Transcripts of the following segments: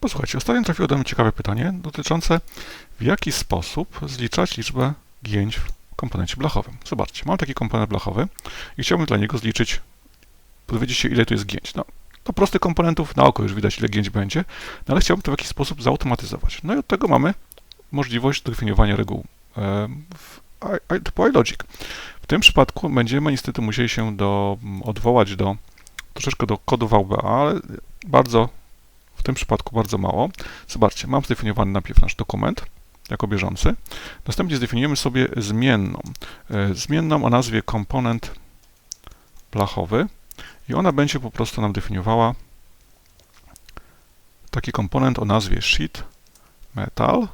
Posłuchajcie, ostatnio trafiło do mnie ciekawe pytanie dotyczące w jaki sposób zliczać liczbę gięć w komponencie blachowym. Zobaczcie, mam taki komponent blachowy i chciałbym dla niego zliczyć, dowiedzieć się ile to jest gięć. No, to prostych komponentów na oko już widać ile gięć będzie, no ale chciałbym to w jakiś sposób zautomatyzować. No i od tego mamy możliwość definiowania reguł e, w typu iLogic. W tym przypadku będziemy niestety musieli się do, odwołać do troszeczkę do kodu VBA, ale bardzo w tym przypadku bardzo mało. Zobaczcie, mam zdefiniowany najpierw nasz dokument jako bieżący. Następnie zdefiniujemy sobie zmienną. E, Zmienną o nazwie komponent blachowy i ona będzie po prostu nam definiowała taki komponent o nazwie sheet metal.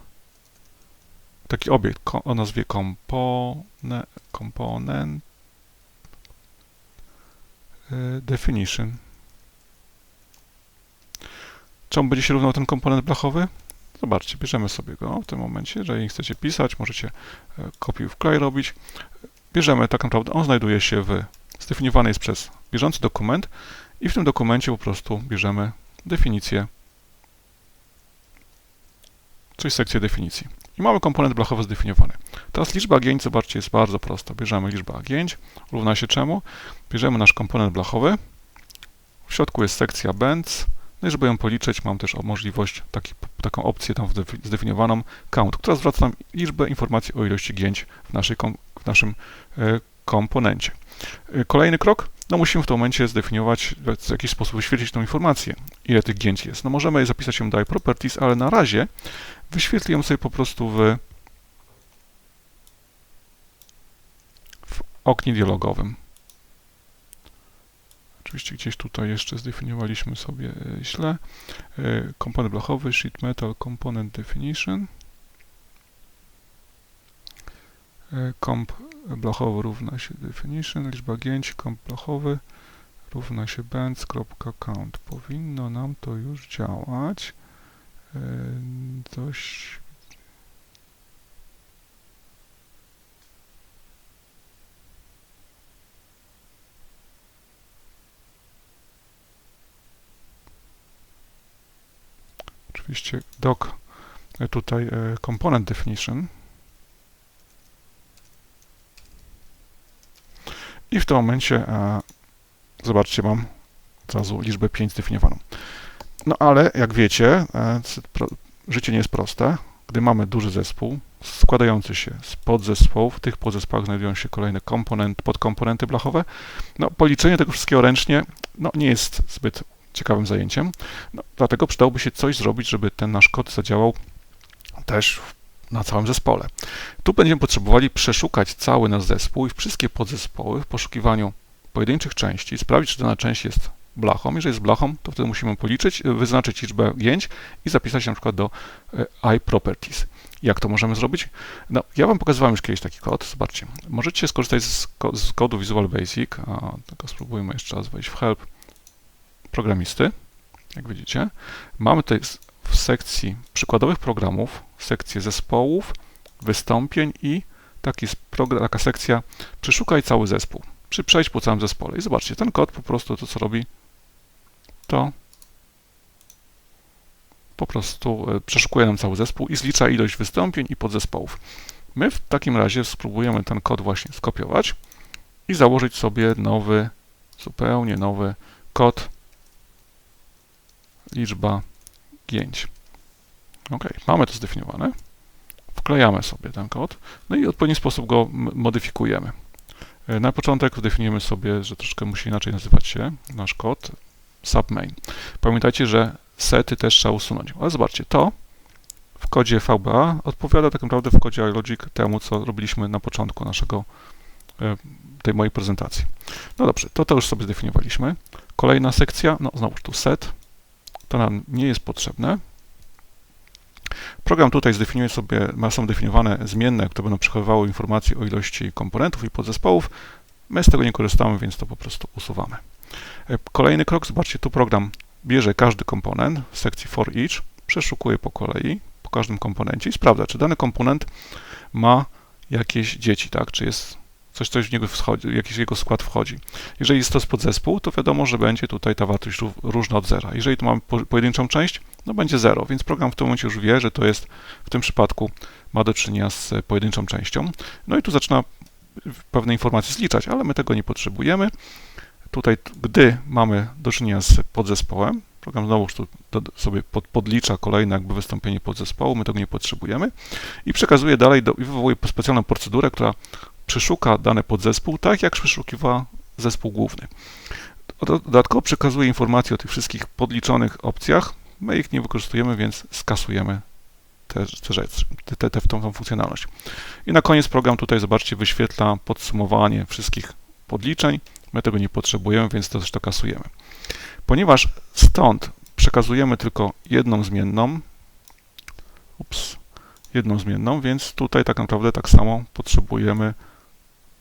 Taki obiekt o nazwie kompone, komponent e, definition. Czemu będzie się równał ten komponent blachowy? Zobaczcie, bierzemy sobie go w tym momencie. Jeżeli chcecie pisać, możecie e, kopiuj wklej robić. Bierzemy tak naprawdę, on znajduje się w, zdefiniowany jest przez bieżący dokument i w tym dokumencie po prostu bierzemy definicję, czyli sekcję definicji. I mamy komponent blachowy zdefiniowany. Teraz liczba gięć, zobaczcie, jest bardzo prosta. Bierzemy liczbę gięć, równa się czemu? Bierzemy nasz komponent blachowy, w środku jest sekcja bands, no i żeby ją policzyć, mam też możliwość, taki, taką opcję tam zdefiniowaną count, która zwraca nam liczbę informacji o ilości gięć w, naszej w naszym e, komponencie. E, Kolejny krok, no musimy w tym momencie zdefiniować, w jakiś sposób wyświetlić tą informację, ile tych gięć jest. No możemy zapisać ją do iProperties, ale na razie wyświetlię ją sobie po prostu w, w oknie dialogowym. Oczywiście gdzieś tutaj jeszcze zdefiniowaliśmy sobie e, źle. E, Komponent blachowy, sheet metal, component definition. E, Komp blachowy równa się definition, liczba gięć, komp blachowy równa się bands.count. Powinno nam to już działać. E, oczywiście doc e, tutaj e, component definition i w tym momencie e, zobaczcie mam od razu liczbę 5 zdefiniowaną. No ale jak wiecie, życie nie jest proste. Gdy mamy duży zespół składający się z podzespołów, w tych podzespołach znajdują się kolejne komponenty, podkomponenty blachowe, no policzenie tego wszystkiego ręcznie no, nie jest zbyt ciekawym zajęciem. No, dlatego przydałoby się coś zrobić, żeby ten nasz kod zadziałał też na całym zespole. Tu będziemy potrzebowali przeszukać cały nasz zespół i wszystkie podzespoły w poszukiwaniu pojedynczych części, sprawdzić, czy dana część jest blachą. Jeżeli jest blachą, to wtedy musimy policzyć, y, wyznaczyć liczbę gięć i zapisać na przykład do y, iProperties. Jak to możemy zrobić? No, ja Wam pokazywałem już kiedyś taki kod. Zobaczcie, możecie skorzystać z, z kodu Visual Basic. A, tylko spróbujmy jeszcze raz wejść w Help programisty. Jak widzicie, mamy tutaj w sekcji przykładowych programów sekcję zespołów, wystąpień i taki taka sekcja przeszukaj cały zespół. Przy przejść po całym zespole. I zobaczcie, ten kod po prostu to, co robi, to po prostu e, przeszukuje nam cały zespół i zlicza ilość wystąpień i podzespołów. My w takim razie spróbujemy ten kod właśnie skopiować i założyć sobie nowy, zupełnie nowy kod liczba gięć. Ok, mamy to zdefiniowane. Wklejamy sobie ten kod, no i w odpowiedni sposób go modyfikujemy. E, Na początek zdefiniujemy sobie, że troszkę musi inaczej nazywać się nasz kod submain. Pamiętajcie, że sety też trzeba usunąć. Ale zobaczcie, to w kodzie VBA odpowiada tak naprawdę w kodzie iLogic temu, co robiliśmy na początku naszego, e, tej mojej prezentacji. No dobrze, to to już sobie zdefiniowaliśmy. Kolejna sekcja, no znowu tu set, to nam nie jest potrzebne. Program tutaj zdefiniuje sobie, ma są definiowane zmienne, które będą przechowywały informacje o ilości komponentów i podzespołów. My z tego nie korzystamy, więc to po prostu usuwamy. E, Kolejny krok, zobaczcie, tu program bierze każdy komponent w sekcji for each, przeszukuje po kolei, po każdym komponencie i sprawdza, czy dany komponent ma jakieś dzieci, tak, czy jest coś, coś w niego wschodzi, jakiś jego skład wchodzi. Jeżeli jest to podzespół, to wiadomo, że będzie tutaj ta wartość ró- różna od zera. Jeżeli tu mamy po, pojedynczą część, no będzie 0, więc program w tym momencie już wie, że to jest w tym przypadku ma do czynienia z pojedynczą częścią. No i tu zaczyna pewne informacje zliczać, ale my tego nie potrzebujemy. Tutaj, gdy mamy do czynienia z podzespołem, program znowu tu sobie pod, podlicza kolejne jakby wystąpienie podzespołu, my tego nie potrzebujemy i przekazuje dalej do, i wywołuje specjalną procedurę, która przeszuka dany podzespół, tak jak przeszukiwa zespół główny. Dodatkowo przekazuje informacje o tych wszystkich podliczonych opcjach. My ich nie wykorzystujemy, więc skasujemy tę te, rzecz, te, te, tą, tą funkcjonalność. I na koniec program tutaj, zobaczcie, wyświetla podsumowanie wszystkich podliczeń. My tego nie potrzebujemy, więc to też to kasujemy. Ponieważ stąd przekazujemy tylko jedną zmienną, ups, jedną zmienną, więc tutaj tak naprawdę tak samo potrzebujemy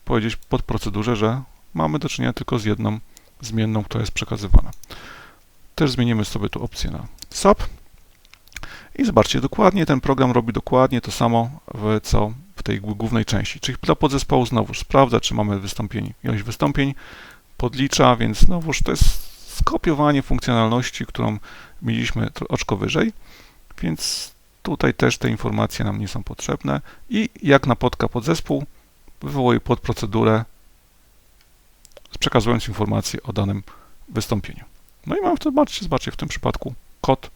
powiedzieć pod procedurze, że mamy do czynienia tylko z jedną zmienną, która jest przekazywana. Też zmienimy sobie tu opcję na SAP i zobaczcie, dokładnie ten program robi dokładnie to samo, w, co w tej głównej części. Czyli dla podzespołu znowu sprawdza, czy mamy wystąpień, ilość wystąpień, podlicza, więc znowuż to jest skopiowanie funkcjonalności, którą mieliśmy oczko wyżej, więc tutaj też te informacje nam nie są potrzebne i jak napotka podzespół, wywołuje podprocedurę przekazując informacje o danym wystąpieniu. No i mamy, zobaczcie, zobaczcie, w tym przypadku kod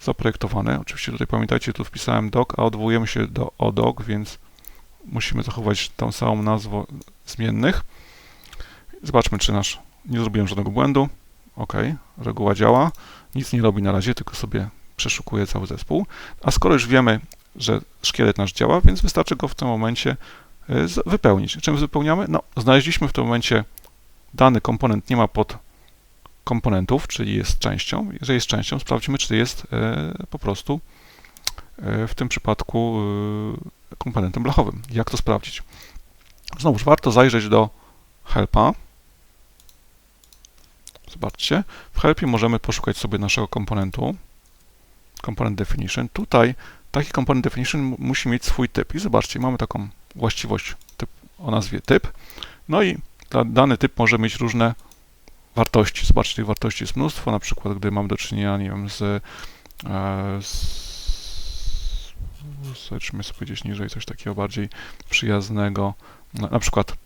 zaprojektowany. Oczywiście tutaj pamiętajcie, tu wpisałem doc, a odwołujemy się do odoc, więc musimy zachować tą samą nazwę zmiennych. Zobaczmy, czy nasz nie zrobiłem żadnego błędu. OK, reguła działa. Nic nie robi na razie, tylko sobie przeszukuje cały zespół. A skoro już wiemy, że szkielet nasz działa, więc wystarczy go w tym momencie wypełnić. Czym wypełniamy? No, znaleźliśmy w tym momencie dany komponent nie ma pod komponentów, czyli jest częścią. Jeżeli jest częścią, sprawdźmy, czy jest e, po prostu e, w tym przypadku komponentem blachowym. Jak to sprawdzić? Znowuż warto zajrzeć do helpa. Zobaczcie, w helpie możemy poszukać sobie naszego komponentu, komponent definition. Tutaj taki komponent definition musi mieć swój typ i zobaczcie, mamy taką właściwość typ, o nazwie typ. No i dany typ może mieć różne wartości. Zobaczcie, tych wartości jest mnóstwo, na przykład gdy mam do czynienia, nie wiem, z, e, z sobie gdzieś niżej coś takiego bardziej przyjaznego, na, na przykład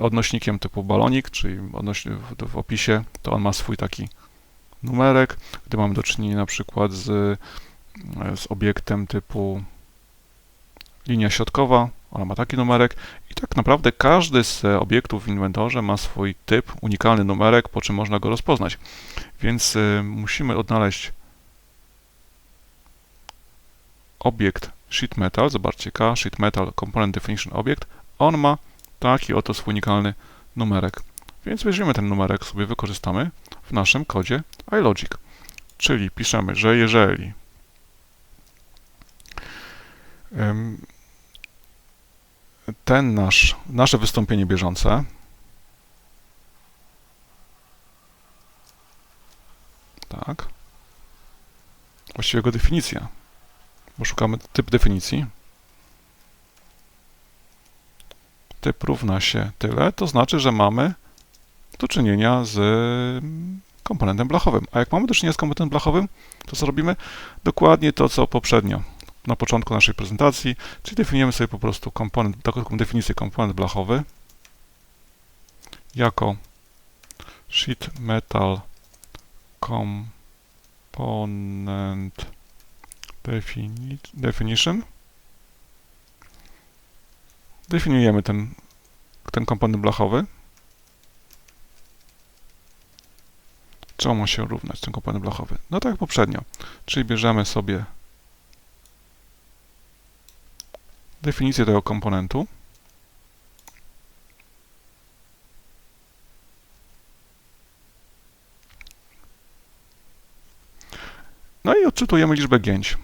odnośnikiem typu balonik, czyli w, w, opisie, to on ma swój taki numerek. Gdy mam do czynienia na przykład z, z obiektem typu linia środkowa, ona ma taki numerek i tak naprawdę każdy z obiektów w inwentorze ma swój typ, unikalny numerek, po czym można go rozpoznać. Więc y, musimy odnaleźć obiekt sheet metal, zobaczcie K, sheet metal component definition object, on ma taki oto swój unikalny numerek. Więc weźmiemy ten numerek, sobie wykorzystamy w naszym kodzie iLogic. Czyli piszemy, że jeżeli ten nasz, nasze wystąpienie bieżące tak, właściwie jego definicja, bo szukamy typ definicji. Typ równa się tyle, to znaczy, że mamy do czynienia z komponentem blachowym. A jak mamy do czynienia z komponentem blachowym, to co robimy? Dokładnie to, co poprzednio na początku naszej prezentacji, czyli definiujemy sobie po prostu komponent, taką definicję komponent blachowy jako sheet metal component defini definition. Definiujemy ten, ten komponent blachowy. Czemu ma się równać ten komponent blachowy? No tak jak poprzednio, czyli bierzemy sobie definicję tego komponentu. No i odczytujemy liczbę gięć.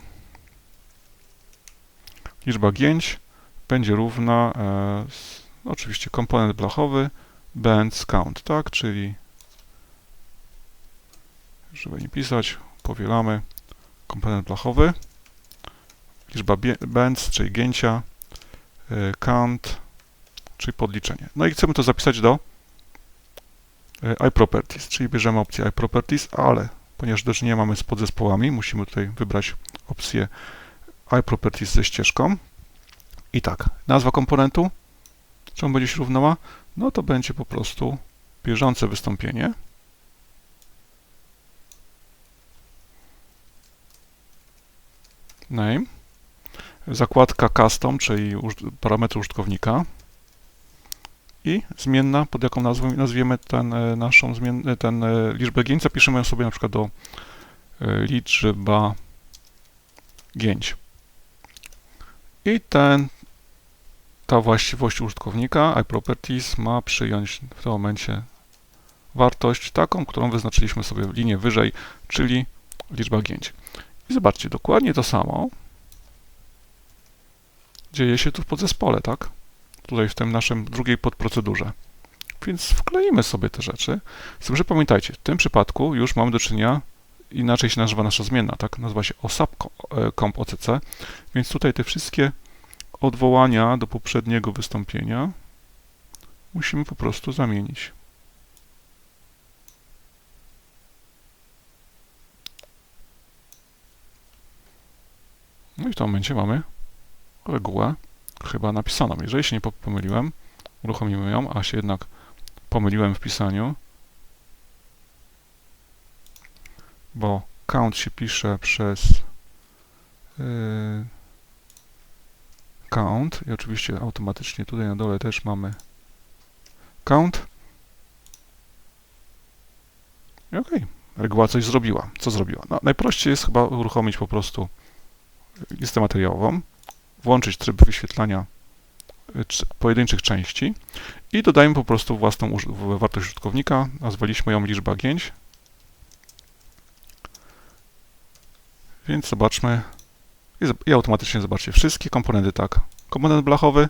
Liczba gięć będzie równa e, oczywiście komponent blachowy bands count, tak, czyli żeby nie pisać, powielamy komponent blachowy liczba bands, czyli gięcia, y, count, czyli podliczenie. No i chcemy to zapisać do y, iProperties, czyli bierzemy opcję iProperties, ale ponieważ do czynienia mamy z podzespołami, musimy tutaj wybrać opcję iProperties ze ścieżką. I tak, nazwa komponentu, czemu będzie się równała? No to będzie po prostu bieżące wystąpienie. Name. Zakładka custom, czyli parametry użytkownika. I zmienna, pod jaką nazwą nazwiemy ten, e, naszą zmien, e, ten e, liczbę gięć, zapiszemy ją sobie na przykład do liczba gięć. I ten, ta właściwość użytkownika, iProperties, ma przyjąć w tym momencie wartość taką, którą wyznaczyliśmy sobie w linię wyżej, czyli liczba gięć. I zobaczcie, dokładnie to samo dzieje się tu w podzespole, tak? Tutaj w tym naszym drugiej podprocedurze. Więc wkleimy sobie te rzeczy. Z tym, że pamiętajcie, w tym przypadku już mamy do czynienia, inaczej się nazywa nasza zmienna, tak? Nazywa się OSAP e, OCC, więc tutaj te wszystkie odwołania do poprzedniego wystąpienia musimy po prostu zamienić. No i w tym momencie mamy regułę chyba napisaną. Jeżeli się nie po- pomyliłem, uruchomimy ją, a się jednak pomyliłem w pisaniu, bo count się pisze przez yy, count i oczywiście automatycznie tutaj na dole też mamy count. I okej, reguła coś zrobiła. Co zrobiła? No, najprościej jest chyba uruchomić po prostu listę materiałową, włączyć tryb wyświetlania y, cz- pojedynczych części i dodajmy po prostu własną wartość użytkownika. Nazwaliśmy ją liczba gięć. Więc zobaczmy i, automatycznie zobaczcie wszystkie komponenty tak. Komponent blachowy,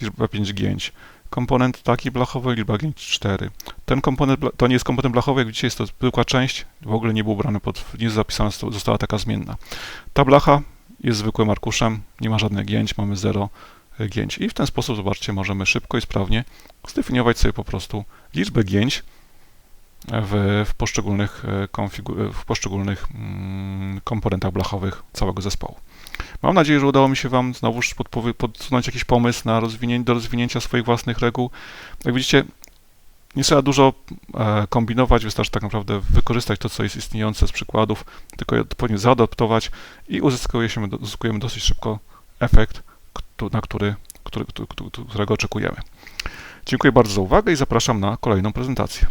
liczba 5 gięć. Komponent taki blachowy, liczba gięć 4. Ten komponent, to nie jest komponent blachowy, jak widzicie jest to zwykła część, w ogóle nie był ubrany pod, nie zapisana, została taka zmienna. Ta blacha jest zwykłym arkuszem, nie ma żadnych gięć, mamy 0 gięć. I w ten sposób, zobaczcie, możemy szybko i sprawnie zdefiniować sobie po prostu liczbę gięć w, w poszczególnych, e, konfigu- w poszczególnych mm, komponentach blachowych całego zespołu. Mam nadzieję, że udało mi się Wam znowuż podsunąć jakiś pomysł na rozwinięcie, do rozwinięcia swoich własnych reguł. Jak widzicie, nie trzeba dużo e, kombinować, wystarczy tak naprawdę wykorzystać to, co jest istniejące z przykładów, tylko odpowiednio zaadaptować i uzyskujemy, uzyskujemy dosyć szybko efekt, na który, który, którego oczekujemy. Dziękuję bardzo za uwagę i zapraszam na kolejną prezentację.